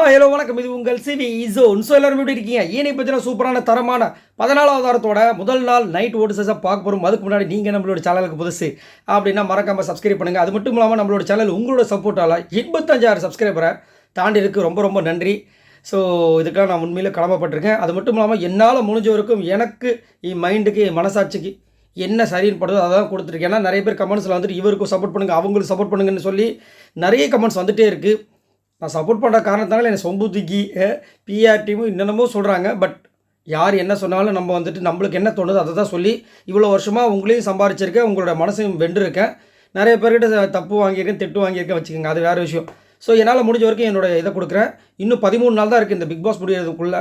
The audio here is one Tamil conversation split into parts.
ஆ ஹலோ வணக்கம். இது உங்கள் சிவி இசோன் ஸோ எல்லோரும் எப்படி இருக்கீங்க? ஏனை பற்றின சூப்பரான தரமான பதினாலாவது வாரத்தோட முதல் நாள் நைட் ஓட்டு சேஸாக பார்க்க போகிறோம் அதுக்கு முன்னாடி நீங்கள் நம்மளோட சேனலுக்கு புதுசு அப்படின்னா மறக்காமல் சப்ஸ்கிரைப் பண்ணுங்கள் அது மட்டும் இல்லாமல் நம்மளோட சேனல் உங்களோட சப்போர்ட்டால் எண்பத்தஞ்சாயிரம் சப்ஸ்கிரைபரை தாண்டி இருக்கு. ரொம்ப ரொம்ப நன்றி. ஸோ இதுக்கெல்லாம் நான் உண்மையில் கடமைப்பட்டிருக்கேன். அது மட்டும் இல்லாமல் என்னால் முடிஞ்சவருக்கும் எனக்கு என் மைண்டுக்கு என் மனசாட்சிக்கு என்ன சரின்னு படுதோ அதை தான் கொடுத்துருக்கேன். ஏன்னா நிறைய பேர் கமெண்ட்ஸில் வந்துட்டு இவருக்கும் சப்போர்ட் பண்ணுங்கள் அவங்களுக்கு சப்போர்ட் பண்ணுங்கன்னு சொல்லி நிறைய கமெண்ட்ஸ் வந்துகிட்டே இருக்குது நான் சப்போர்ட் பண்ணுற காரணத்தினால என்னை சொம்பு தூக்கி பிஆர் டீமும் என்னென்னமோ சொல்கிறாங்க பட் யார் என்ன சொன்னாலும் நம்ம வந்துட்டு நம்மளுக்கு என்ன தோணுதோ அதை தான் சொல்லி இவ்வளோ வருஷமாக உங்களையும் சம்பாரிச்சிருக்கேன் உங்களோட மனசையும் வென்றிருக்கேன். நிறைய பேர்கிட்ட தப்பு வாங்கியிருக்கேன் திட்டு வாங்கியிருக்கேன் வச்சுக்கோங்க அது வேறு விஷயம். ஸோ என்னால் முடிஞ்ச வரைக்கும் என்னோடய இதை கொடுக்குறேன். இன்னும் பதிமூணு நாள் தான் இருக்குது இந்த பிக் பாஸ் முடியறதுக்குள்ளே.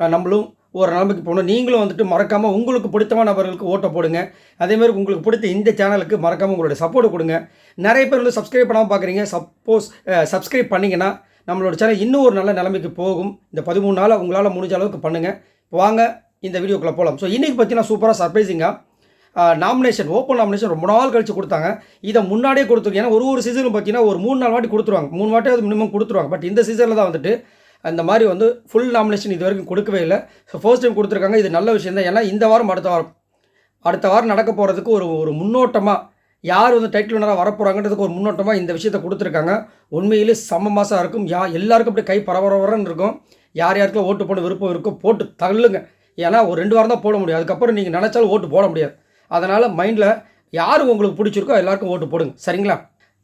நம்மளும் ஒரு நிலைமைக்கு போகணும் நீங்களும் வந்துட்டு மறக்காமல் உங்களுக்கு பிடித்தமான நபர்களுக்கு ஓட்டை போடுங்க. அதேமாதிரி உங்களுக்கு பிடித்த இந்த சேனலுக்கு மறக்காமல் உங்களுடைய சப்போர்ட் கொடுங்க. நிறைய பேர் வந்து சப்ஸ்கிரைப் பண்ணாமல் பார்க்குறீங்க சப்போஸ் சப்ஸ்கிரைப் பண்ணிங்கன்னா நம்மளோட சேனல் இன்னும் ஒரு நல்ல நிலைமைக்கு போகும். இந்த பதிமூணு நாள் உங்களால் முடிஞ்ச அளவுக்கு பண்ணுங்கள் வாங்க இந்த வீடியோக்குள்ளே போகலாம் ஸோ இன்றைக்கி பார்த்தீங்கன்னா சூப்பராக சர்ப்ரைசிங்காக நாமினேஷன் ஓப்பன் நாமினேஷன் ரொம்ப நாள் கழிச்சு கொடுத்தாங்க. இதை முன்னாடியே கொடுத்துருக்கு ஏன்னா ஒரு ஒரு சீசனும் பார்த்தீங்கன்னா ஒரு மூணு நாலு வாட்டி கொடுத்துருவாங்க. மூணு வாட்டி அது மினிமம் கொடுத்துருவாங்க. பட் இந்த சீசனில் தான் வந்துட்டு அந்த மாதிரி வந்து ஃபுல் நாமினேஷன் இது வரைக்கும் கொடுக்கவே இல்லை. ஸோ ஃபர்ஸ்ட் டைம் கொடுத்துருக்காங்க. இது நல்ல விஷயம் தான் ஏன்னா இந்த வாரம் அடுத்த வாரம். அடுத்த வாரம் நடக்க போகிறதுக்கு ஒரு ஒரு முன்னோட்டமாக யார் வந்து டைட்டில் வினராக வரப்போகிறாங்கன்றதுக்கு ஒரு முன்னோட்டமாக இந்த விஷயத்தை கொடுத்துருக்காங்க. உண்மையிலே சம மாதம் இருக்கும். யா எல்லாருக்கும் அப்படியே கை பரபரன்னு இருக்கும். யார் யாருக்கும் ஓட்டு போட விருப்பம் இருக்கோ போட்டு தள்ளுங்க. ஏன்னா ஒரு ரெண்டு வாரம் தான் போட முடியும். அதுக்கப்புறம் நீங்கள் நினச்சாலும் ஓட்டு போட முடியாது. அதனால் மைண்டில் யார் உங்களுக்கு பிடிச்சிருக்கோ எல்லாருக்கும் ஓட்டு போடுங்க. சரிங்களா?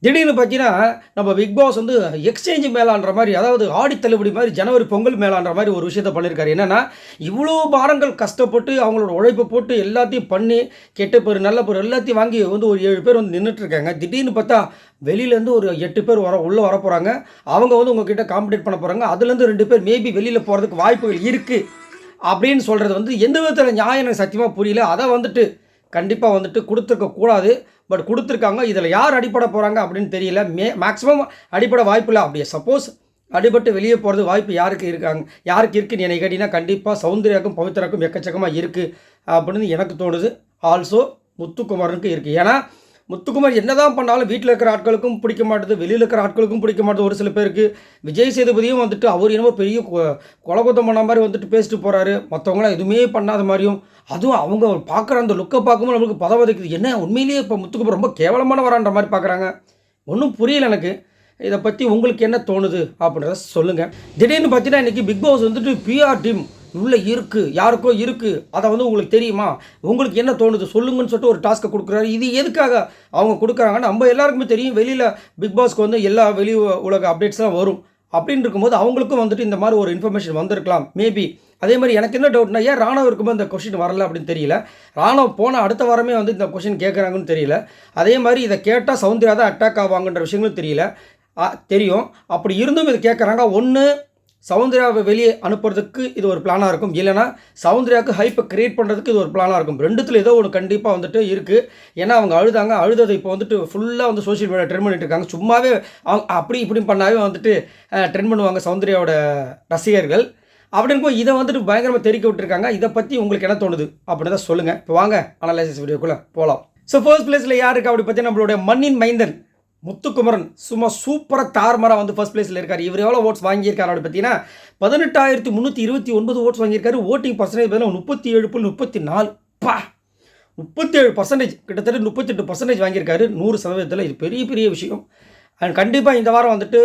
திடீர்னு பார்த்தீங்கன்னா நம்ம பிக் பாஸ் வந்து எக்ஸ்சேஞ்சு மேலான்ற மாதிரி அதாவது ஆடி தள்ளுபடி மாதிரி ஜனவரி பொங்கல் மேலான்ற மாதிரி ஒரு விஷயத்த பண்ணியிருக்காரு என்னென்னா இவ்வளோ பாரங்கள் கஷ்டப்பட்டு அவங்களோட உழைப்பு போட்டு எல்லாத்தையும் பண்ணி கெட்ட பேர் நல்ல பேர் எல்லாத்தையும் வாங்கி வந்து ஒரு ஏழு பேர் வந்து நின்றுட்டுருக்காங்க திடீர்னு பார்த்தா வெளியிலேருந்து ஒரு எட்டு பேர் வர உள்ளே வர போகிறாங்க அவங்க வந்து உங்ககிட்ட காம்படேட் பண்ண போகிறாங்க அதுலேருந்து ரெண்டு பேர் மேபி வெளியில் போகிறதுக்கு வாய்ப்புகள் இருக்குது அப்படின்னு சொல்கிறது வந்து எந்த விதத்தில் நியாயம் எனக்கு சத்தியமாக புரியல. அதை வந்துட்டு கண்டிப்பாக வந்துட்டு கொடுத்துருக்க கூடாது. பட் கொடுத்துருக்காங்க. இதில் யார் அடிப்பட போகிறாங்க அப்படின்னு தெரியல. மே மேக்ஸிமம் அடிப்பட வாய்ப்பு இல்லை. அப்படியே சப்போஸ் அடிபட்டு வெளியே போகிறது வாய்ப்பு யாருக்கு இருக்காங்க? யாருக்கு இருக்குன்னு என்னை கேட்டிங்கன்னா கண்டிப்பாக சௌந்தர்யாக்கும் பவித்ராக்கும் எக்கச்சக்கமாக இருக்குது அப்படின்னு எனக்கு தோணுது. ஆல்சோ முத்துக்குமாரனுக்கு இருக்குது ஏன்னா முத்துக்குமார் என்னதான் பண்ணாலும் வீட்டில் இருக்கிற ஆட்களுக்கும் பிடிக்க மாட்டுது வெளியில் இருக்கிற ஆட்களுக்கும் பிடிக்க மாட்டுது ஒரு சில பேருக்கு. விஜய் சேதுபதியும் வந்துட்டு அவர் என்னமோ பெரிய குலகுத்தம் பண்ண மாதிரி வந்துட்டு பேசிட்டு போகிறாரு மற்றவங்களாம் எதுவுமே பண்ணாத மாதிரியும் அதுவும் அவங்க பார்க்குற அந்த லுக்கை பார்க்கும்போது நம்மளுக்கு பதவதைக்குது என்ன உண்மையிலேயே இப்போ முத்துக்குமார் ரொம்ப கேவலமான வரான்ற மாதிரி பார்க்குறாங்க ஒன்றும் புரியல எனக்கு. இதை பற்றி உங்களுக்கு என்ன தோணுது அப்படின்றத சொல்லுங்கள் திடீர்னு பார்த்தீங்கன்னா இன்றைக்கி பிக் பாஸ் வந்துட்டு பிஆர் டீம் உள்ளே இருக்குது யாருக்கோ இருக்குது அதை வந்து உங்களுக்கு தெரியுமா? உங்களுக்கு என்ன தோணுது? சொல்லுங்கன்னு சொல்லிட்டு ஒரு டாஸ்க்கை கொடுக்குறாரு. இது எதுக்காக அவங்க கொடுக்குறாங்கன்னா நம்ம எல்லாருக்குமே தெரியும் வெளியில் பிக் பாஸ்க்கு வந்து எல்லா வெளி உலக அப்டேட்ஸ்லாம் வரும். அப்படின்னு இருக்கும்போது அவங்களுக்கும் வந்துட்டு இந்த மாதிரி ஒரு இன்ஃபர்மேஷன் வந்திருக்கலாம். மேபி அதே மாதிரி எனக்கு என்ன டவுட்னா ஏன் ராணுவ இருக்கும்போது இந்த கொஷின் வரல அப்படின்னு தெரியல? ராணுவ போன அடுத்த வாரமே வந்து இந்த கொஷின் கேட்குறாங்கன்னு தெரியல. அதே மாதிரி இதை கேட்டால் சவுந்தர்யா தான் அட்டாக் ஆவாங்கன்ற விஷயங்களும் தெரியல. தெரியும். அப்படி இருந்தும் இதை கேட்குறாங்க ஒன்று சவுந்தர்யாவை வெளியே அனுப்புறதுக்கு இது ஒரு பிளானாக இருக்கும். இல்லைனா சவுந்தர்யாவுக்கு ஹைப்பை கிரியேட் பண்ணுறதுக்கு இது ஒரு பிளானாக இருக்கும். ரெண்டுத்தில் ஏதோ ஒன்று கண்டிப்பாக வந்துட்டு இருக்குது ஏன்னா அவங்க அழுதாங்க. அழுததை இப்போ வந்துட்டு ஃபுல்லாக வந்து சோஷியல் மீடியா ட்ரெண்ட் பண்ணிட்டு இருக்காங்க. சும்மாவே அவங்க அப்படி இப்படி பண்ணாவே வந்துட்டு ட்ரெண்ட் பண்ணுவாங்க சவுந்தர்யாவோட ரசிகர்கள். அப்படின்னு போய் இதை வந்துட்டு பயங்கரமாக தெரிவிக்க விட்டுருக்காங்க. இதை பற்றி உங்களுக்கு என்ன தோணுது? அப்படின்னு தான் சொல்லுங்கள் இப்போ வாங்க அனலைசிஸ் வீடியோக்குள்ளே போகலாம் ஸோ ஃபர்ஸ்ட் பிளேஸில் யாருக்கு அப்படி பற்றி நம்மளுடைய மண்ணின் மைந்தன். முத்துக்குமரன் சும்மா சூப்பராக தார்மராக வந்து ஃபஸ்ட் பிளேஸில் இருக்கார். இவர் எவ்வளோ ஓட்ஸ் வாங்கியிருக்காரு அப்படின்னு பார்த்தீங்கன்னா பதினெட்டாயிரத்தி முந்நூற்றி இருபத்தி ஒன்பது ஓட்ஸ் வாங்கியிருக்காரு. ஓட்டிங் பர்சன்டேஜ் பார்த்தீங்கன்னா முப்பத்தி ஏழு புள்ளி முப்பத்தி நாலு. பா! முப்பத்தி ஏழு பர்சன்டேஜ் கிட்டத்தட்ட முப்பத்தெட்டு பர்சன்டேஜ் வாங்கியிருக்காரு. நூறு சதவீதத்தில் இது பெரிய பெரிய விஷயம். அண்ட் கண்டிப்பாக இந்த வாரம் வந்துட்டு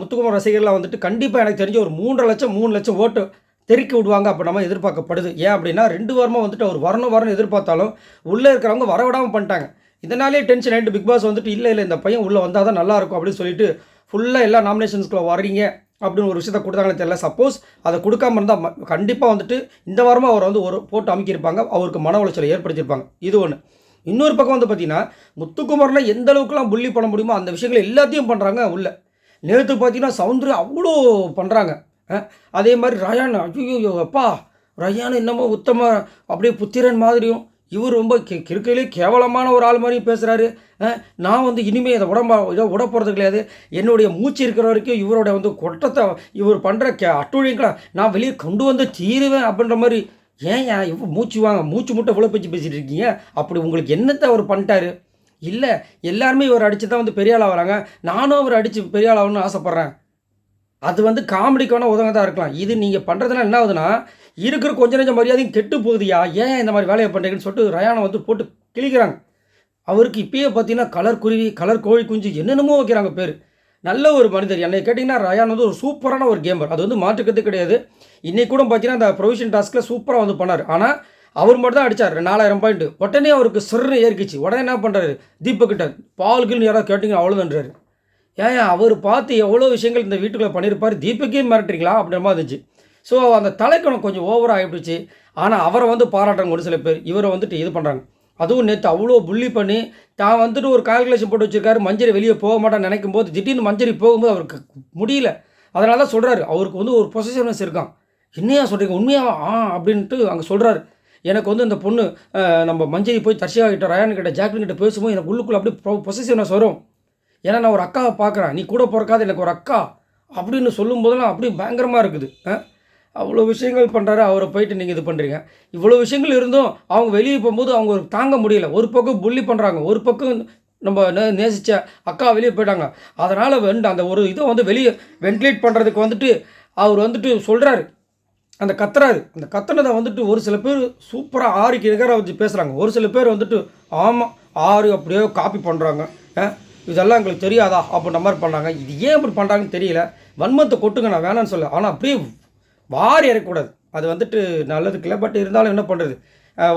முத்துக்குமர் ரசிகர்லாம் வந்துட்டு கண்டிப்பாக எனக்கு தெரிஞ்ச ஒரு மூன்றரை லட்சம் மூணு லட்சம் ஓட்டு தெருக்கி விடுவாங்க அப்போ நம்ம எதிர்பார்க்கப்படுது. ஏன் அப்படின்னா ரெண்டு வாரமாக வந்துட்டு அவர் வரணும் வரணும் எதிர்பார்த்தாலும் உள்ளே இருக்கிறவங்க வரவிடாமல் பண்ணிட்டாங்க. இதனாலே டென்ஷன் ஆகிட்டு பிக் பாஸ் வந்துட்டு இல்லை இல்லை இந்த பையன் உள்ளே வந்தால் தான் நல்லாயிருக்கும் அப்படின்னு சொல்லிட்டு ஃபுல்லாக எல்லா நாமினேஷன்ஸ்குள்ளே வர்றீங்க அப்படின்னு ஒரு விஷயத்த கொடுத்தாங்களே தெரியல. சப்போஸ் அதை கொடுக்காம இருந்தால் கண்டிப்பாக வந்துட்டு இந்த வாரமாக அவர் வந்து ஒரு போட்டு அமைக்கியிருப்பாங்க அவருக்கு மன உளைச்சலை ஏற்படுத்தியிருப்பாங்க. இது ஒன்று இன்னொரு பக்கம் வந்து பார்த்தீங்கன்னா முத்துக்குமாரில் எந்த அளவுக்குலாம் புள்ளி பண்ண முடியுமோ அந்த விஷயங்கள் எல்லாத்தையும் பண்ணுறாங்க உள்ள. நேற்று பார்த்தீங்கன்னா சவுந்தரி அவ்வளோ பண்ணுறாங்க அதே மாதிரி ரயான் ஐயோ அப்பா! ரயான் என்னமோ உத்தம அப்படியே புத்திரன் மாதிரியும் இவர் ரொம்ப கே கிறுக்கையிலே கேவலமான ஒரு ஆள் மாதிரி பேசுகிறாரு நான் வந்து இனிமேல் இதை உடம்பா இதை விட போகிறது கிடையாது. என்னுடைய மூச்சு இருக்கிற வரைக்கும் இவரோட வந்து கொட்டத்தை இவர் பண்ணுற கே அட்டுழியங்களை நான் வெளியே கொண்டு வந்து தீருவேன் அப்படின்ற மாதிரி ஏன் இவ்வளோ மூச்சு வாங்க மூச்சு முட்டை இவ்வளோ பேச்சு பேசிகிட்டு இருக்கீங்க? அப்படி உங்களுக்கு என்னத்தை அவர் பண்ணிட்டாரு? இல்லை எல்லாருமே இவர் அடித்து தான் வந்து பெரிய ஆளாக வராங்க. நானும் அவர் அடித்து பெரிய ஆளாகணும்னு ஆசைப்பட்றேன். அது வந்து காமெடிக்கான உதவ தான் இருக்கலாம். இது நீங்கள் பண்ணுறதுனால என்ன ஆகுதுன்னா இருக்கிற கொஞ்ச நெஞ்ச மரியாதையும் கெட்டு போகுதுயா? ஏன் இந்த மாதிரி வேலையை பண்ணுறீங்கன்னு சொல்லிட்டு ரயானை வந்து போட்டு கிழிக்கிறாங்க. அவருக்கு இப்பயே பார்த்தீங்கன்னா கலர் குருவி கலர் கோழி குஞ்சு என்னென்னமோ வைக்கிறாங்க பேர். நல்ல ஒரு மனிதர். என்னை கேட்டிங்கன்னா ரயான் வந்து ஒரு சூப்பரான ஒரு கேமர் அது வந்து மாற்றுக்கிறது கிடையாது. இன்றைக்கி கூட பார்த்தீங்கன்னா அந்த ப்ரொவிஷன் டாஸ்கில் சூப்பராக வந்து பண்ணார். ஆனால் அவர் மட்டும் தான் அடித்தார் நாலாயிரம் பாயிண்ட் உடனே அவருக்கு சிறு ஏறிக்கிச்சு. உடனே என்ன பண்ணுறாரு தீபக்கிட்ட பால்குன்னு யாராவது கேட்டிங்கன்னா அவ்வளோதான்றாரு ஏன் அவர் பார்த்து எவ்வளோ விஷயங்கள் இந்த வீட்டுக்குள்ளே பண்ணியிருப்பார் தீபக்கே மிரட்டுறீங்களா? அப்படின்ற மாதிரி இருந்துச்சு. ஸோ அந்த தலைக்கணம் கொஞ்சம் ஓவராக ஆகிடுச்சு ஆனால் அவரை வந்து பாராட்டுறாங்க ஒரு சில பேர். இவரை வந்துட்டு இது பண்ணுறாங்க அதுவும் நேற்று அவ்வளோ புள்ளி பண்ணி தான் வந்துட்டு ஒரு கால்குலேஷன் போட்டு வச்சுருக்காரு மஞ்சரி வெளியே போக மாட்டான்னு நினைக்கும் போது திடீர்னு மஞ்சரி போகும்போது அவருக்கு முடியல. அதனால தான் சொல்கிறாரு அவருக்கு வந்து ஒரு பொசிஷனஸ் இருக்கான் என்னையா சொல்கிறீங்க உண்மையாக ஆ அப்படின்ட்டு அங்கே சொல்கிறாரு எனக்கு வந்து இந்த பொண்ணு நம்ம மஞ்சரி போய் தர்ஷிகா கிட்ட ரயான் கிட்ட ஜாக்லின் கிட்ட பேசும்போது எனக்கு உள்ளுக்குள்ளே அப்படியே பொசிஷனஸ் வரும். ஏன்னா நான் ஒரு அக்காவை பார்க்குறேன். நீ கூட பிறக்காது எனக்கு ஒரு அக்கா அப்படின்னு சொல்லும் போதெல்லாம் அப்படியே பயங்கரமாக இருக்குது. ஆ அவ்வளோ விஷயங்கள் பண்ணுறாரு அவரை போயிட்டு நீங்கள் இது பண்ணுறீங்க இவ்வளோ விஷயங்கள் இருந்தும் அவங்க வெளியே போகும்போது அவங்க தாங்க முடியல. ஒரு பக்கம் புள்ளி பண்ணுறாங்க ஒரு பக்கம் நம்ம நே நேசித்த அக்கா வெளியே போயிட்டாங்க. அதனால் வந்து அந்த ஒரு இதை வந்து வெளியே வென்டிலேட் பண்ணுறதுக்கு வந்துட்டு அவர் வந்துட்டு சொல்கிறாரு அந்த கத்துறாரு. அந்த கத்துனதை வந்துட்டு ஒரு சில பேர் சூப்பராக ஆறுக்கு எதிராக வச்சு பேசுகிறாங்க ஒரு சில பேர் வந்துட்டு ஆமாம் ஆறு அப்படியே காப்பி பண்ணுறாங்க இதெல்லாம் எங்களுக்கு தெரியாதா? அப்படின்ற மாதிரி பண்ணாங்க இது ஏன் இப்படி பண்ணுறாங்கன்னு தெரியல. வன்மத்தை கொட்டுங்க நான் வேணான்னு சொல்ல ஆனால் அப்படியே வாரி இறக்கக்கூடாது அது வந்துட்டு நல்லதுக்கு இல்லை பட் இருந்தாலும் என்ன பண்ணுறது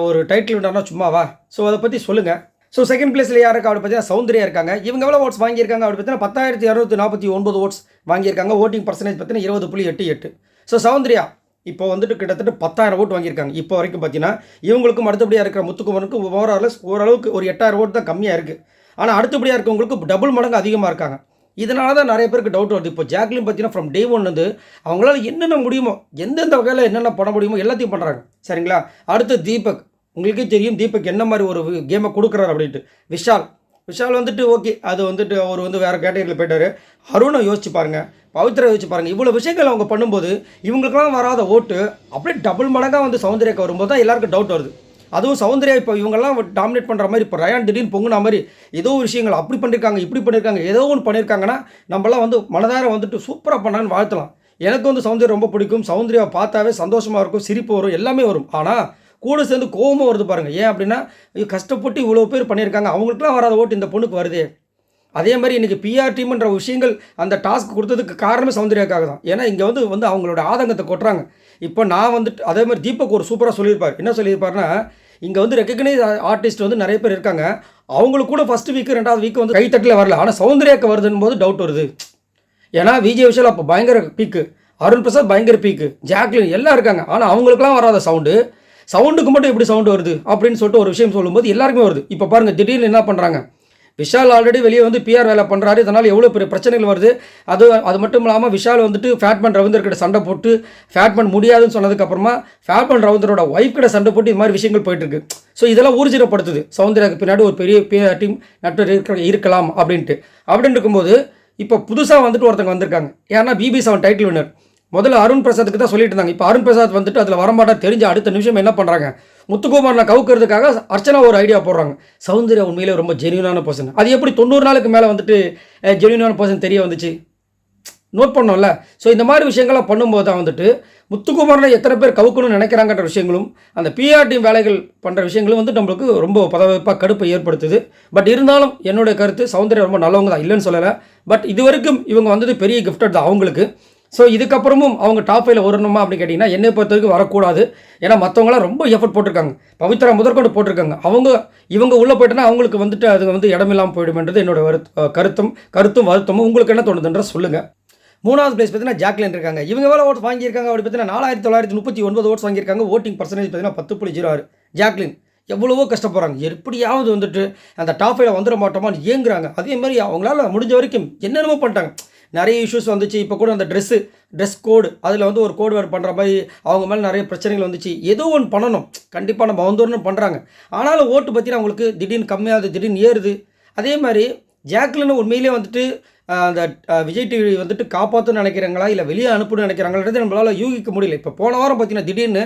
ஒரு டைட்டில் விட்டார்னா சும்மாவா ஸோ அதை பற்றி சொல்லுங்கள் ஸோ செகண்ட் பிளேஸில் யார் இருக்கா? அப்படி பார்த்தீங்கன்னா சௌந்தர்யா இருக்காங்க. இவங்க எவ்வளோ ஓட்ஸ் வாங்கியிருக்காங்க? அப்படி பார்த்தீங்கன்னா பத்தாயிரத்தி இரநூத்தி நாற்பத்தி ஒன்பது ஓட்ஸ் வாங்கியிருக்காங்க. ஓட்டிங் பர்சன்டேஜ் பார்த்தீங்கன்னா இருபது புள்ளி எட்டு எட்டு. ஸோ சௌந்தர்யா இப்போ வந்துட்டு கிட்டத்தட்ட பத்தாயிரம் ஓட்டு வாங்கியிருக்காங்க. இப்போ வரைக்கும் பார்த்தீங்கன்னா இவங்களுக்கும் அடுத்தபடியாக இருக்கிற முத்துக்குமரனுக்கும் ஓவரால் ஓரளவுக்கு ஒரு எட்டாயிரம் ஓட்டு தான் கம்மியாக இருக்குது ஆனால் அடுத்தபடியாக இருக்கவங்களுக்கு டபுள் மடங்கு அதிகமாக இருக்காங்க. இதனால தான் நிறைய பேருக்கு டவுட் வருது. இப்போ ஜாக்லின் பார்த்தீங்கன்னா ஃப்ரம் டே ஒன் வந்து அவங்களால என்னென்ன முடியுமோ எந்தெந்த வகையில் என்னென்ன பண்ண முடியுமோ எல்லாத்தையும் பண்ணுறாங்க சரிங்களா? அடுத்து தீபக். உங்களுக்கே தெரியும் தீபக் என்ன மாதிரி ஒரு கேமை கொடுக்குறாரு அப்படின்ட்டு. விஷால். விஷால் வந்துட்டு ஓகே அது வந்துட்டு அவர் வந்து வேறு கேட்டகரியில் போயிட்டார். அருணை யோசிச்சு பாருங்கள் பவித்ரா யோசிச்சு பாருங்க. இவ்வளோ விஷயங்கள் அவங்க பண்ணும்போது இவங்களுக்கெல்லாம் வராத ஓட்டு அப்படியே டபுள் மடங்காக வந்து சௌந்தர்யாக்கு வரும்போது தான் எல்லாருக்கும் டவுட் வருது. அதுவும் சௌந்தர்யா இப்போ இவங்கெல்லாம் டாமினேட் பண்ணுற மாதிரி இப்போ ரயான் திடீர்னு பொங்குன மாதிரி ஏதோ ஒரு விஷயங்கள் அப்படி பண்ணியிருக்காங்க இப்படி பண்ணியிருக்காங்க ஏதோ ஒன்று பண்ணியிருக்காங்கன்னா நம்மளாம் வந்து மனதார வந்துட்டு சூப்பராக பண்ணான்னு வாழ்த்தலாம். எனக்கு வந்து சௌந்தர்யா ரொம்ப பிடிக்கும். சௌந்தர்யாவை பார்த்தாவே சந்தோஷமாக இருக்கும் சிரிப்பு வரும் எல்லாமே வரும். ஆனால் கூட சேர்ந்து கோபமாக வருது பாருங்கள் ஏன் அப்படின்னா கஷ்டப்பட்டு இவ்வளோ பேர் பண்ணியிருக்காங்க. அவங்களுக்குலாம் வராத ஓட்டு இந்த பொண்ணுக்கு வருதே. அதே மாதிரி இன்றைக்கி பிஆர் டீம்ன்ற விஷயங்கள் அந்த டாஸ்க் கொடுத்ததுக்கு காரணமே சௌந்தர்யாக்காக தான். ஏன்னா இங்கே வந்து வந்து அவங்களோட ஆதங்கத்தை கொட்டுறாங்க. இப்போ நான் வந்துட்டு அதே மாதிரி தீபக் ஒரு சூப்பராக சொல்லியிருப்பார். என்ன சொல்லியிருப்பாருன்னா இங்கே வந்து ரெக்கக்னைஸ் ஆர்டிஸ்ட் வந்து நிறைய பேர் இருக்காங்க. அவங்களுக்கு கூட ஃபஸ்ட் வீக் ரெண்டாவது வீக் வந்து கைத்தட்டில் வரல. ஆனால் சௌந்தர்யாக்கு வருதுன்னு போது டவுட் வருது. ஏன்னா விஜய் விஷயம் அப்போ பயங்கர பீக்கு அருண் பிரசாத் பயங்கர பீக்கு ஜாக்லின் எல்லாம் இருக்காங்க. ஆனால் அவங்களுக்குலாம் வராத சவுண்டு சவுண்டுக்கு மட்டும் எப்படி சவுண்டு வருது. அப்படின்னு சொல்லிட்டு ஒரு விஷயம் சொல்லும்போது எல்லாருக்குமே வருது. இப்போ பாருங்கள் திடீர்னு என்ன பண்ணுறாங்க விஷால் ஆல்ரெடி வெளியே வந்து பிஆர் வேலை பண்ணுறாரு இதனால் எவ்வளோ பெரிய பிரச்சனைகள் வருது. அது அது மட்டும் இல்லாமல் விஷால் வந்துட்டு ஃபேட்மேன் ரவீந்தர் கிட்ட சண்டை போட்டு ஃபேட்மேன் முடியாதுன்னு சொன்னதுக்கப்புறமா ஃபேட்மேன் ரவீந்தரோட ஒய்ஃப் கிட்ட சண்டை போட்டு இது மாதிரி விஷயங்கள் போயிட்டு இருக்கு. ஸோ இதெல்லாம் ஊர்ஜிதப்படுத்துது. சௌந்தர்யாக்கு பின்னாடி ஒரு பெரிய பிஆர் டீம் நட்பு இருக்க இருக்கலாம் அப்படின்ட்டு. அப்படின்னு இருக்கும்போது இப்போ புதுசாக வந்துட்டு ஒருத்தங்க வந்திருக்காங்க. ஏன்னா பிபி செவன் டைட்டில் வினர் முதல்ல அருண் பிரசாத்துக்கு தான் சொல்லிட்டு இருந்தாங்க. இப்போ அருண் பிரசாத் வந்துட்டு அதில் வரமாட்டா தெரிஞ்ச அடுத்த நிமிஷம் என்ன பண்ணுறாங்க முத்துக்குமாரனை கவுக்கிறதுக்காக அர்ச்சனா ஒரு ஐடியா போடுறாங்க. சௌந்தர்யா உண்மையிலே ரொம்ப ஜென்யூனான பர்சன் அது எப்படி தொண்ணூறு நாளுக்கு மேலே வந்துட்டு ஜென்யூனான பர்சன் தெரிய வந்துச்சு? நோட் பண்ணோம்ல. ஸோ இந்த மாதிரி விஷயங்கள்லாம் பண்ணும்போது தான் வந்துட்டு முத்துக்குமாரனை எத்தனை பேர் கவுக்கணும்னு நினைக்கிறாங்கன்ற விஷயங்களும் அந்த பிஆர் டீம் வேலைகள் பண்ணுற விஷயங்களும் வந்து நம்மளுக்கு ரொம்ப பதவிப்பாக கடுப்பை ஏற்படுத்துது. பட் இருந்தாலும் என்னுடைய கருத்து சௌந்தர்யா ரொம்ப நல்லவங்க தான் இல்லைன்னு சொல்லலை. பட் இது வரைக்கும் இவங்க வந்தது பெரிய கிஃப்டட் தான் அவங்களுக்கு. ஸோ இதுக்கப்புறமும் அவங்க டாப் ஃபைவ்ல வரணுமா அப்படின்னு கேட்டிங்கன்னா என்னை பொறுத்த வரைக்கும் வரக்கூடாது. ஏன்னா மற்றவங்களாம் ரொம்ப எஃபர்ட் போட்டிருக்காங்க. பவித்ரா முதற்கொண்டு போட்டிருக்காங்க. அவங்க இவங்க உள்ளே போயிட்டோன்னா அவங்களுக்கு வந்துட்டு அது வந்து இடமில்லாமல் போயிடுமென்றது என்னோட வருத்த கருத்தும் கருத்தும் வருத்தமும். உங்களுக்கு என்ன தோணுதுன்ற சொல்லுங்கள் மூணாவது பிளேஸ் பார்த்தீங்கன்னா ஜாக்லின் இருக்காங்க. இவங்க எவ்வளோ ஓட்ஸ் வாங்கியிருக்காங்க அப்படி பார்த்தீங்கன்னா நாலாயிரத்தி தொள்ளாயிரத்தி முப்பத்தி ஒன்பது ஓட்ஸ் வாங்கியிருக்காங்க. ஓட்டிங் பர்சன்டேஜ் பார்த்தீங்கன்னா பத்து புள்ளி ஜீரோ ஆறு. ஜாக்லின் எவ்வளவோ கஷ்டப்படுறாங்க. எப்படியாவது வந்துட்டு அந்த டாப் ஃபைவ்ல வந்துட மாட்டோமான்னு ஏங்குறாங்க. அதே மாதிரி அவங்களால முடிஞ்ச வரைக்கும் என்னென்னமோ பண்ணிட்டாங்க. நிறைய இஷ்யூஸ் வந்துச்சு. இப்போ கூட அந்த ட்ரெஸ்ஸு ட்ரெஸ் கோடு அதில் வந்து ஒரு கோடு வேறு பண்ணுற மாதிரி அவங்க மேலே நிறைய பிரச்சனைகள் வந்துச்சு. ஏதோ ஒன்று பண்ணணும். கண்டிப்பாக நம்ம வந்துடணும் பண்ணுறாங்க ஆனாலும் ஓட்டு பார்த்தீங்கன்னா அவங்களுக்கு திடீர்னு கம்மியாகுது திடீர்னு ஏறுது. அதே மாதிரி ஜாக்லின் உண்மையிலே வந்துட்டு அந்த விஜய் டிவி வந்துட்டு காப்பாற்றணும்னு நினைக்கிறாங்களா? இல்லை வெளியே அனுப்புன்னு நினைக்கிறாங்களான்றது நம்மளால் யூகிக்க முடியல. இப்போ போன வாரம் பார்த்தீங்கன்னா திடீர்னு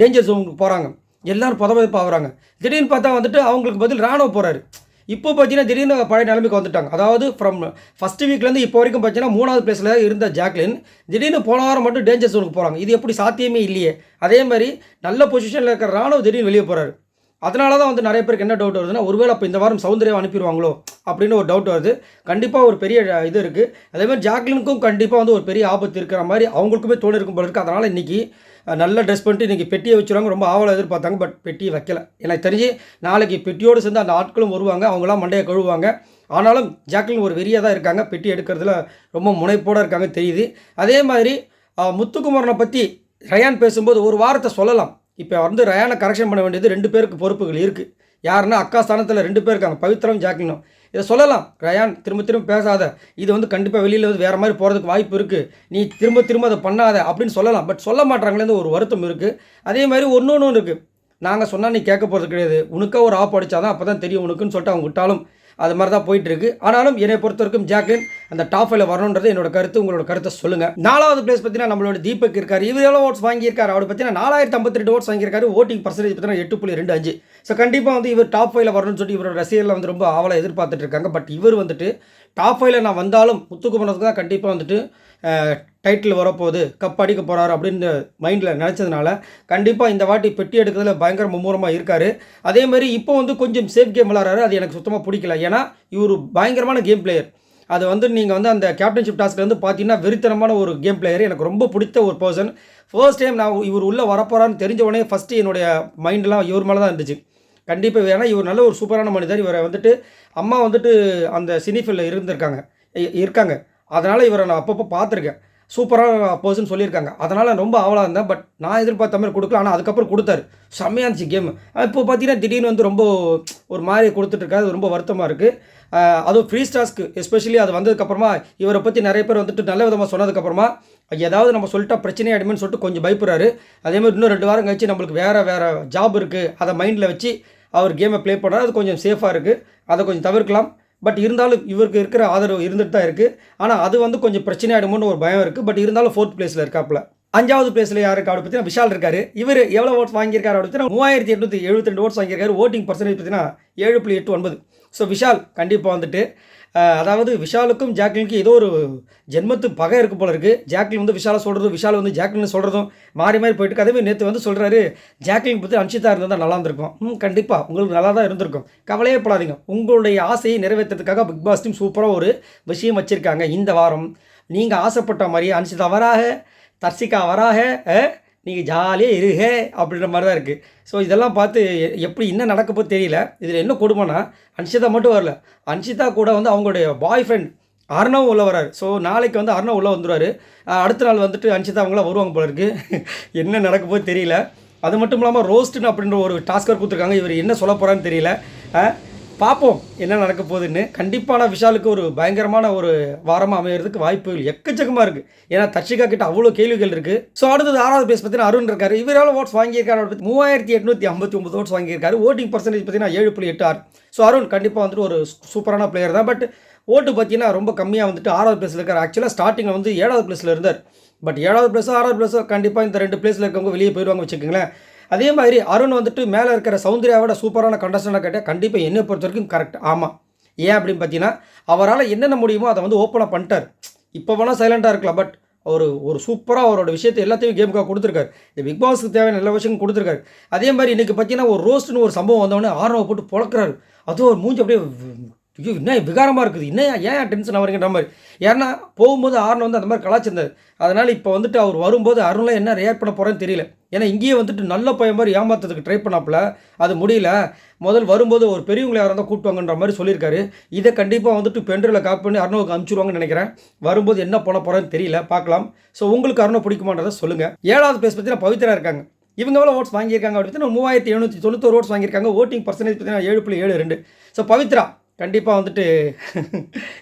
டேஞ்சர் ஜோனுக்கு போகிறாங்க எல்லோரும் பதவியப்பாகிறாங்க திடீர்னு பார்த்தா வந்துட்டு அவங்களுக்கு பதில் ராணுவ போகிறாரு இப்போ பார்த்தீங்கன்னா திடீர்னு பழைய நிலைமைக்கு வந்துட்டாங்க. அதாவது ஃப்ரம் ஃபஸ்ட் வீக்லேருந்து இப்போ வரைக்கும் பார்த்தீங்கன்னா மூணாவது பிளேஸில் இருந்த ஜாக்லின் திடீர்னு போன வாரம் மட்டும் டேஞ்சர் ஜோனுக்கு போகிறாங்க இது எப்படி சாத்தியமே இல்லையே. அதே மாதிரி நல்ல பொசிஷனில் இருக்கிற ராணுவ திடீர்னு வெளியே போகிறாரு அதனால தான் வந்து நிறைய பேருக்கு என்ன டவுட் வருதுன்னா ஒருவேளை அப்போ இந்த வாரம் சௌந்தர்யம் அனுப்பிடுவாங்களோ அப்படின்னு ஒரு டவுட் வருது. கண்டிப்பாக ஒரு பெரிய இது இருக்குது அதே மாதிரி ஜாக்லினுக்கும் கண்டிப்பாக வந்து ஒரு பெரிய ஆபத்து இருக்கிற மாதிரி அவங்களுக்குமே தோணி இருக்கும் போல இருக்குது அதனால் இன்றைக்கி நல்ல ட்ரெஸ் பண்ணிட்டு இன்றைக்கி பெட்டியை வச்சுருவாங்க. ரொம்ப ஆவலாக எதிர்பார்த்தாங்க பட் பெட்டியை வைக்கல. எனக்கு தெரிஞ்சு நாளைக்கு பெட்டியோடு சேர்ந்து அந்த ஆட்களும் வருவாங்க அவங்களாம் மண்டையை கழுவுவாங்க. ஆனாலும் ஜாக்லின் ஒரு வெறியாக தான் இருக்காங்க. பெட்டி எடுக்கிறதுல ரொம்ப முனைப்போடு இருக்காங்க தெரியுது. அதே மாதிரி முத்துக்குமரனை பற்றி ரயான் பேசும்போது ஒரு வாரத்தை சொல்லலாம். இப்போ வந்து ரயானை கரெக்ஷன் பண்ண வேண்டியது ரெண்டு பேருக்கு பொறுப்புகள் இருக்குது யாருன்னா அக்கா ஸ்தானத்தில் ரெண்டு பேர் இருக்காங்க பவித்ரம் ஜாக்லினும் இதை சொல்லலாம். ரயான் திரும்ப திரும்ப பேசாத. இது வந்து கண்டிப்பாக வெளியில் வந்து வேறு மாதிரி போகிறதுக்கு வாய்ப்பு இருக்குது நீ திரும்ப திரும்ப அதை பண்ணாத அப்படின்னு சொல்லலாம். பட் சொல்ல மாட்டாங்களேன்னு ஒரு வருத்தம் இருக்குது அதே மாதிரி ஒன்று ஒன்று இருக்குது நாங்கள் சொன்னால் நீ கேட்க போகிறது கிடையாது. உனக்காக ஒரு ஆப் அடித்தாதான் அப்போ தான் தெரியும் உனக்குன்னு சொல்லிட்டு அவங்க விட்டாலும் அது மாதிரி தான் போயிட்டு இருக்கு ஆனாலும் என்னை பொறுத்த வரைக்கும் ஜாக்லின் அந்த டாப் ஃபைவ்ல வரணுன்றது என்னோட கருத்து உங்களோட கருத்தை சொல்லுங்க. நாலாவது பிளேஸ் பார்த்தீங்கன்னா நம்மளோட தீபக் இருக்காரு. இவர் எவ்வளோ ஓட்ஸ் வாங்கியிருக்காரு? அவர் பார்த்தீங்கன்னா நாலாயிரத்தி ஐம்பத்தி ரெண்டு ஓட்ஸ் வாங்கியிருக்காரு. ஓட்டிங் பர்சன்டேஜ் பார்த்தீங்கன்னா எட்டு புள்ளி ரெண்டு அஞ்சு. ஸோ கண்டிப்பாக வந்து இவர் டாப் ஃபைவ்ல வரணும்னு சொல்லிட்டு இவரோட ரசிகர்லாம் வந்து ரொம்ப ஆவலாக எதிர்பார்த்துட்டு இருக்காங்க. பட் இவர் வந்துட்டு டாப் ஃபைவ்ல நான் வந்தாலும் முத்துக்குமரத்துக்கு தான் கண்டிப்பாக வந்துட்டு டைட்டில் வரப்போகுது கப் அடிக்க போகிறாரு அப்படின்னு மைண்டில் நினச்சதுனால கண்டிப்பாக இந்த வாட்டி பெட்டி எடுக்கிறதுல பயங்கர மும்முரமாக இருக்கார். அதேமாதிரி இப்போ வந்து கொஞ்சம் சேஃப் கேம் விளாட்றாரு அது எனக்கு சுத்தமாக பிடிக்கல. ஏன்னா இவர் பயங்கரமான கேம் பிளேயர் அது வந்து நீங்கள் வந்து அந்த கேப்டன்ஷிப் டாஸ்க்லேருந்து வந்து பார்த்தீங்கன்னா வெறித்தனமான ஒரு கேம் பிளேயர் எனக்கு ரொம்ப பிடித்த ஒரு பர்சன் ஃபர்ஸ்ட் டைம் நான் இவர் உள்ளே வரப்போகிறான்னு தெரிஞ்ச உடனே ஃபஸ்ட்டு என்னுடைய மைண்டெலாம் இவர் மேலே தான் இருந்துச்சு கண்டிப்பாக ஏன்னா இவர் நல்ல ஒரு சூப்பரான மனிதர். இவரை வந்துட்டு அம்மா வந்துட்டு அந்த சினிஃபில் இருந்திருக்காங்க. இருக்காங்க. அதனால் இவரை நான் அப்பப்போ பார்த்துருக்கேன். சூப்பராக பர்சன் சொல்லியிருக்காங்க. அதனால் ரொம்ப ஆவலாக இருந்தேன். பட் நான் எதிர்பார்த்த மாதிரி கொடுக்கல. ஆனால் அதுக்கப்புறம் கொடுத்தாரு. செம்மையாக இருந்துச்சு கேம் இப்போ பார்த்தீங்கன்னா திடீர்னு வந்து ரொம்ப ஒரு மாதிரி கொடுத்துட்ருக்காரு அது ரொம்ப வருத்தமாக இருக்குது அதுவும் ஃப்ரீ ஸ்டாஸ்க்கு எஸ்பெஷலி அது வந்ததுக்கப்புறமா இவரை பற்றி நிறைய பேர் வந்துட்டு நல்ல விதமாக சொன்னதுக்கப்புறமா ஏதாவது நம்ம சொல்லிட்டா பிரச்சனை ஆகிடுமேனு சொல்லிட்டு கொஞ்சம் பயப்படுறாரு. அதே மாதிரி இன்னும் ரெண்டு வாரம் கழிச்சு நம்மளுக்கு வேறு வேறு ஜாப் இருக்குது அதை மைண்டில் வச்சு அவர் கேமை ப்ளே பண்ணுறாரு அது கொஞ்சம் சேஃபாக இருக்குது அதை கொஞ்சம் தவிர்க்கலாம். பட் இருந்தாலும் இவருக்கு இருக்கிற ஆதரவு இருந்துட்டு தான் இருக்குது ஆனால் அது வந்து கொஞ்சம் பிரச்சனை ஆகிடுமோன்னு ஒரு பயம் இருக்குது பட் இருந்தாலும் ஃபோர்த் பிளேஸில் இருக்காப்புல. அஞ்சாவது பிளேஸில் யாருக்கு அப்படி பார்த்தீங்கன்னா விஷால் இருக்காரு. இவர் எவ்வளோ ஓட்ஸ் வாங்கியிருக்காரு? அப்படி பார்த்தீங்கன்னா மூவாயிரத்தி எட்நூற்றி எழுபத்தி ரெண்டு ஓட்ஸ் வாங்கியிருக்காரு. ஓட்டிங் பர்சன்டேஜ் பார்த்தீங்கன்னா ஏழு புள்ளி எட்டு ஒன்பது. ஸோ விஷால் கண்டிப்பாக வந்துட்டு அதாவது விஷாலுக்கும் ஜாக்லினுக்கும் ஏதோ ஒரு ஜென்மத்து பகை இருக்கு போல இருக்குது ஜாக்லின் வந்து விஷாலை சொல்கிறதும் விஷால் வந்து ஜாக்லின் சொல்கிறதும் மாறி மாறி போயிட்டு அதேமாதிரி நேற்று வந்து சொல்கிறாரு ஜாக்லின் பற்றி அன்ஷிதா இருந்தால் தான் நல்லா இருந்திருக்கும். ம் கண்டிப்பாக உங்களுக்கு நல்லா தான் இருந்திருக்கும். கவலையே படாதீங்க. உங்களுடைய ஆசையை நிறைவேற்றுறதுக்காக பிக் பாஸ் டீம் சூப்பராக ஒரு விஷயம் வச்சுருக்காங்க இந்த வாரம். நீங்கள் ஆசைப்பட்ட மாதிரியே அன்ஷிதா வராக தர்சிகா வராக நீங்கள் ஜாலியாக இருக அப்படின்ற மாதிரி தான் இருக்குது ஸோ இதெல்லாம் பார்த்து எப்படி என்ன நடக்கப்போ தெரியல. இதில் என்ன கொடுமைனா அன்ஷிதா மட்டும் வரல. அன்ஷிதா கூட வந்து அவங்களுடைய பாய் ஃப்ரெண்ட் அர்ணவ் உள்ளே வராரு. ஸோ நாளைக்கு வந்து அர்ணவ் உள்ளே வந்துருவார். அடுத்த நாள் வந்துட்டு அன்ஷிதா அவங்களாம் வருவாங்க போல இருக்குது என்ன நடக்கப்போ தெரியல. அது மட்டும் இல்லாமல் ரோஸ்ட்டுன்னு அப்படின்ற ஒரு டாஸ்கர் கொடுத்துருக்காங்க. இவர் என்ன சொல்ல போகிறான்னு தெரியல. பார்ப்போம் என்ன நடக்க போகுதுன்னு. கண்டிப்பான விஷாலுக்கு ஒரு பயங்கரமான ஒரு வாரமாக அமையிறதுக்கு வாய்ப்புகள் எக்கச்சக்கமாக இருக்குது ஏன்னா தர்ஷிகா கிட்ட அவ்வளோ கேள்விகள் இருக்குது ஸோ அடுத்தது ஆறாவது பேஸ் பார்த்தீங்கன்னா அருண் இருக்காரு. இவரால் ஓட்ஸ் வாங்கியிருக்காரு. மூவாயிரத்தி எட்நூற்றி ஐம்பத்தி ஒம்பது ஓட்ஸ் வாங்கியிருக்காரு. ஓட்டிங் பர்சன்டேஜ் பார்த்தீங்கன்னா ஏழு புள்ளி எட்டு ஆறு. ஸோ அருண் கண்டிப்பாக வந்துட்டு ஒரு சூப்பரான பிளேயர் தான். பட் ஓட்டு பார்த்தீங்கன்னா ரொம்ப கம்மியாக வந்துட்டு ஆறாவது பிளேஸில் இருக்கார். ஆக்சுவலாக ஸ்டார்டிங்கில் வந்து ஏழாவது பிளேஸில் இருந்தார். பட் ஏழாவது பிளேஸோ ஆறாவது பிளேஸோ கண்டிப்பாக இந்த ரெண்டு பிளேஸில் இருக்கவங்க வெளியே போயிடுவாங்க வச்சுக்கோங்களேன். அதே மாதிரி அருண் வந்துட்டு மேலே இருக்கிற சௌந்தர்யாவோட சூப்பரான கண்டஸ்டண்டாக கேட்டால் கண்டிப்பாக என்னை பொறுத்த வரைக்கும் கரெக்ட் ஆமாம் ஏன் அப்படின்னு பார்த்தீங்கன்னா அவரால் என்னென்ன முடியுமோ அதை வந்து ஓப்பனாக பண்ணிட்டார். இப்போ வேணால் சைலண்ட்டாக இருக்கலாம் பட் ஒரு ஒரு சூப்பராக அவரோட விஷயத்தை எல்லாத்தையும் கேமுக்காக கொடுத்துருக்காரு. இந்த பிக் பாஸ்க்கு தேவையான எல்லா விஷயம் கொடுத்துருக்காரு. அதே மாதிரி இன்றைக்கி பார்த்தீங்கன்னா ஒரு ரோஸ்ட்னு ஒரு சம்பவம் வந்தவொடனே ஆர்வம் போட்டு பொழக்கிறாரு. அதுவும் ஒரு மூஞ்சி அப்படியே ஐயோ என்ன விகாரமாக இருக்குது? என்ன ஏன் டென்ஷன் ஆகிறீங்கன்ற மாதிரி. ஏன்னா போகும்போது ஆர்ன் வந்து அந்த மாதிரி கலாச்சிருந்தார் அதனால் இப்போ வந்துட்டு அவர் வரும்போது அருணில் என்ன ரியாக்ட் பண்ண போகிறேன்னு தெரியல. ஏன்னா இங்கேயே வந்துட்டு நல்ல பையன் மாதிரி ஏமாத்துறதுக்கு ட்ரை பண்ணாப்புல. அது முடியல. முதல் வரும்போது ஒரு பெரியவங்களை யாராவது இருந்தால் கூட்டுவாங்கன்ற மாதிரி சொல்லியிருக்காரு. இதை கண்டிப்பாக வந்துட்டு பென்ட்ரில் காப்பி பண்ணி அருணவுக்கு அனுப்பிச்சிடுவாங்கன்னு நினைக்கிறேன். வரும்போது என்ன பண்ண போகிறேன்னு தெரியல. பார்க்கலாம். ஸோ உங்களுக்கு அருணை பிடிக்குமான்றதை சொல்லுங்கள் ஏழாவது பேஸ் பார்த்தீங்கன்னா பவித்ரா இருக்காங்க. இவங்க எவ்வளோ ஓட்ஸ் வாங்கியிருக்காங்க அப்படின்னு மூவாயிரத்தி எழுநூற்றி தொண்ணூத்தொரு ஓட்ஸ் வாங்கியிருக்காங்க. ஓட்டிங் பர்சன்டேஜ் பார்த்தீங்கன்னா ஏழு புள்ளி ஏழு ரெண்டு. ஸோ பவித்ரா கண்டிப்பாக வந்துட்டு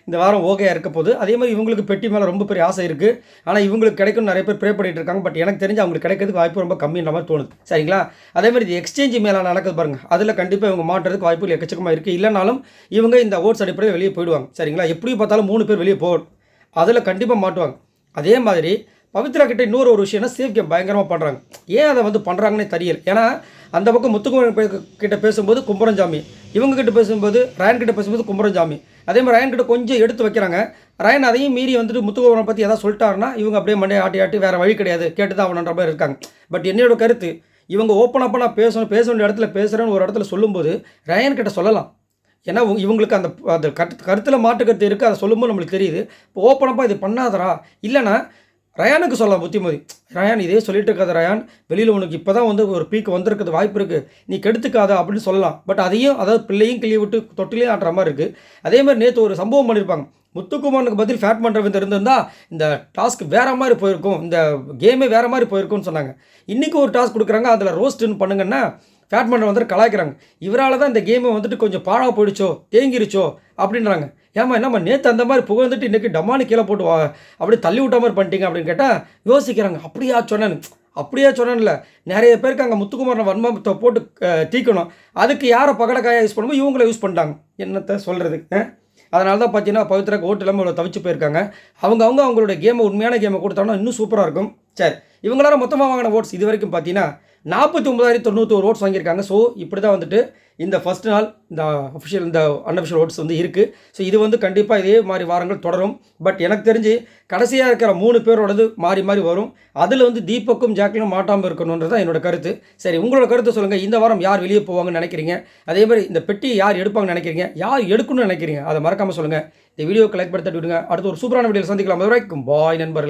இந்த வாரம் ஓகேயாக இருக்க போகுது. அதே மாதிரி இவங்களுக்கு பெட்டி மேலே ரொம்ப பெரிய ஆசை இருக்குது ஆனால் இவங்களுக்கு கிடைக்கும் நிறைய பேர் ப்ரே பண்ணிட்டு இருக்காங்க. பட் எனக்கு தெரிஞ்சு அவங்களுக்கு கிடைக்கிறதுக்கு வாய்ப்பு ரொம்ப கம்மின்ற மாதிரி தோணுது. சரிங்களா? அதே மாதிரி இது எக்ஸ்சேஞ்ச் மேலே நடக்குது பாருங்கள் அதில் கண்டிப்பாக இவங்க மாட்டுறதுக்கு வாய்ப்புகள் எக்கச்சக்கமாக இருக்குது இல்லைனாலும் இவங்க இந்த ஓட்ஸ் அடிப்படையில் வெளியே போயிடுவாங்க. சரிங்களா? எப்படி பார்த்தாலும் மூணு பேர் வெளியே போ அதில் கண்டிப்பாக மாட்டுவாங்க. அதே மாதிரி பவித்ரா கிட்ட இன்னொரு ஒரு விஷயம்னா சேஃப் கேம் பயங்கரமாக பண்ணுறாங்க ஏன் அதை வந்து பண்ணுறாங்கன்னே தெரியல. ஏன்னா அந்த பக்கம் முத்துக்குமரன் பே- கிட்ட பேசும்போது கும்பரஞ்சாமி. இவங்க கிட்ட பேசும்போது ரயன் கிட்ட பேசும்போது கும்பரஞ்சாமி. அதே மாதிரி ரயன் கிட்ட கொஞ்சம் எடுத்து வைக்கிறாங்க. ரயன் அதையும் மீறி வந்துட்டு முத்துக்குமரன் பற்றி எதாவது சொல்லிட்டாருன்னா இவங்க அப்படியே மண்டையை ஆட்டி ஆட்டி வேறு வழி கிடையாது. கேட்டு தான் அவனன்ற மாதிரி இருக்காங்க. பட் என்னோட கருத்து இவங்க ஓப்பன் அப்போ நான் பேசணும் பேச வேண்டிய இடத்துல பேசுகிறேன்னு ஒரு இடத்துல சொல்லும்போது ரயன் கிட்ட சொல்லலாம். ஏன்னா இவங்களுக்கு அந்த அந்த கருத்து கருத்தில் மாட்டு கருத்து இருக்குது அதை சொல்லும்போது நம்மளுக்கு தெரியுது. இப்போ ஓப்பனப்பாக இது பண்ணாதடா. இல்லைன்னா ரயானுக்கு சொல்லலாம் புத்திமதி. ரயான் இதே சொல்லிட்டு இருக்காது ரயான் வெளியில் உனக்கு இப்போ தான் வந்து ஒரு பீக் வந்திருக்கிறது வாய்ப்பு இருக்குது நீ கெடுத்துக்காத அப்படின்னு சொல்லலாம். பட் அதையும் அதாவது பிள்ளையும் கிளி விட்டு தொட்டிலையும் ஆட்டுற மாதிரி இருக்குது அதே மாதிரி நேற்று ஒரு சம்பவம் பண்ணியிருப்பாங்க முத்துக்குமாரனுக்கு பதில் ஃபேட் பண்ணுறவங்க இருந்திருந்தால் இந்த டாஸ்க் வேறு மாதிரி போயிருக்கும். இந்த கேமே வேறு மாதிரி போயிருக்கும்னு சொன்னாங்க. இன்றைக்கி ஒரு டாஸ்க் கொடுக்குறாங்க அதில் ரோஸ்ட்டுன்னு பண்ணுங்கன்னா ஃபேட் பண்ணுற வந்துட்டு கலாய்க்கிறாங்க. இவரால் தான் இந்த கேமை வந்துட்டு கொஞ்சம் பாழாக போயிடுச்சோ தேங்கிருச்சோ அப்படின்றாங்க. ஏமா என்னம்மா நேற்று அந்த மாதிரி புகழ்ந்துட்டு இன்றைக்கி டமானு கீழே போட்டு வா அப்படியே தள்ளி விட்ட மாதிரி பண்ணிட்டீங்க அப்படின்னு கேட்டால் யோசிக்கிறாங்க. அப்படியா சொன்னேன்னு. அப்படியே சொன்னேன்ல. நிறைய பேருக்கு அங்கே முத்துக்குமாரன் வன்மத்தை போட்டு தீக்கணும். அதுக்கு யாரை பகடக்காயாக யூஸ் பண்ணுமோ இவங்கள யூஸ் பண்ணிட்டாங்க. என்னத்தை சொல்கிறது அதனால தான் பார்த்தீங்கன்னா பவித்ராக்கு ஓட்டு இல்லாமல் இவ்வளோ தவிச்சு போயிருக்காங்க. அவங்க அவங்க அவங்களோட கேமை உண்மையான கேமை கொடுத்தாங்கன்னா இன்னும் சூப்பராக இருக்கும். சரி. இவங்களால மொத்தமாக வாங்கின ஓட்ஸ் இது வரைக்கும் பார்த்தீங்கன்னா நாற்பத்தி ஒன்பதாயிரத்தி தொண்ணூத்தோரு ஓட்ஸ் வாங்கியிருக்காங்க. ஸோ இப்படி தான் வந்துட்டு இந்த ஃபஸ்ட் நாள் இந்த அஃபிஷியல் இந்த அன்அஃபிஷியல் ஓட்ஸ் வந்து இருக்குது ஸோ இது வந்து கண்டிப்பாக இதே மாதிரி வாரங்கள் தொடரும். பட் எனக்கு தெரிஞ்சு கடைசியாக இருக்கிற மூணு பேரோடது மாறி மாறி வரும். அதில் வந்து தீபக்கும் ஜாக்லினும் மாட்டாமல் இருக்கணுன்றது தான் என்னோட கருத்து. சரி உங்களோட கருத்தை சொல்லுங்கள் இந்த வாரம் யார் வெளியே போவாங்கன்னு நினைக்கிறீங்க? அதே மாதிரி இந்த பெட்டி யார் எடுப்பாங்கன்னு நினைக்கிறீங்க? யார் எடுக்கணும்னு நினைக்கிறீங்க? அதை மறக்காமல் சொல்லுங்கள் இந்த வீடியோ கலெக்ட் படுத்தி விடுங்க. அடுத்து ஒரு சூப்பரான வீடியோ சந்திக்கலாம். வரைக்கும் பாய் நண்பர்கள்.